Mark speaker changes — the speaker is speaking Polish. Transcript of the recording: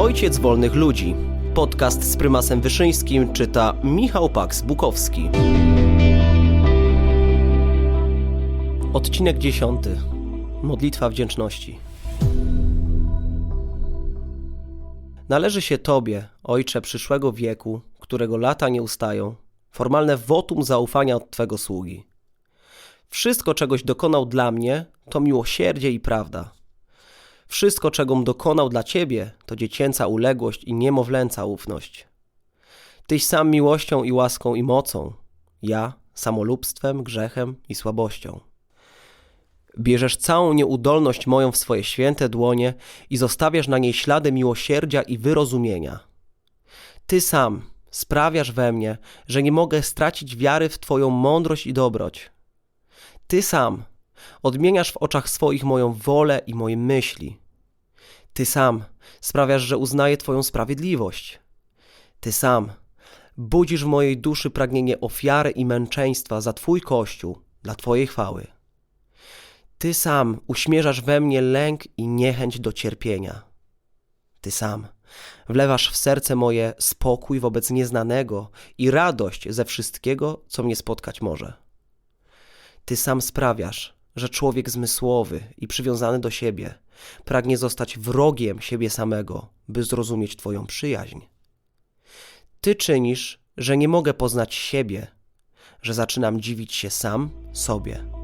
Speaker 1: Ojciec wolnych ludzi. Podcast z prymasem Wyszyńskim czyta Michał Paks-Bukowski. Odcinek 10. Modlitwa wdzięczności. Należy się Tobie, Ojcze przyszłego wieku, którego lata nie ustają, formalne wotum zaufania od Twego sługi. Wszystko, czegoś dokonał dla mnie, to miłosierdzie i prawda. Wszystko, czegom dokonał dla Ciebie, to dziecięca uległość i niemowlęca ufność. Tyś sam miłością i łaską i mocą, ja samolubstwem, grzechem i słabością. Bierzesz całą nieudolność moją w swoje święte dłonie i zostawiasz na niej ślady miłosierdzia i wyrozumienia. Ty sam sprawiasz we mnie, że nie mogę stracić wiary w Twoją mądrość i dobroć. Ty sam odmieniasz w oczach swoich moją wolę i moje myśli. Ty sam sprawiasz, że uznaję Twoją sprawiedliwość. Ty sam budzisz w mojej duszy pragnienie ofiary i męczeństwa za Twój Kościół, dla Twojej chwały. Ty sam uśmierzasz we mnie lęk i niechęć do cierpienia. Ty sam wlewasz w serce moje spokój wobec nieznanego i radość ze wszystkiego, co mnie spotkać może. Ty sam sprawiasz, że człowiek zmysłowy i przywiązany do siebie pragnie zostać wrogiem siebie samego, by zrozumieć Twoją przyjaźń. Ty czynisz, że nie mogę poznać siebie, że zaczynam dziwić się sam sobie.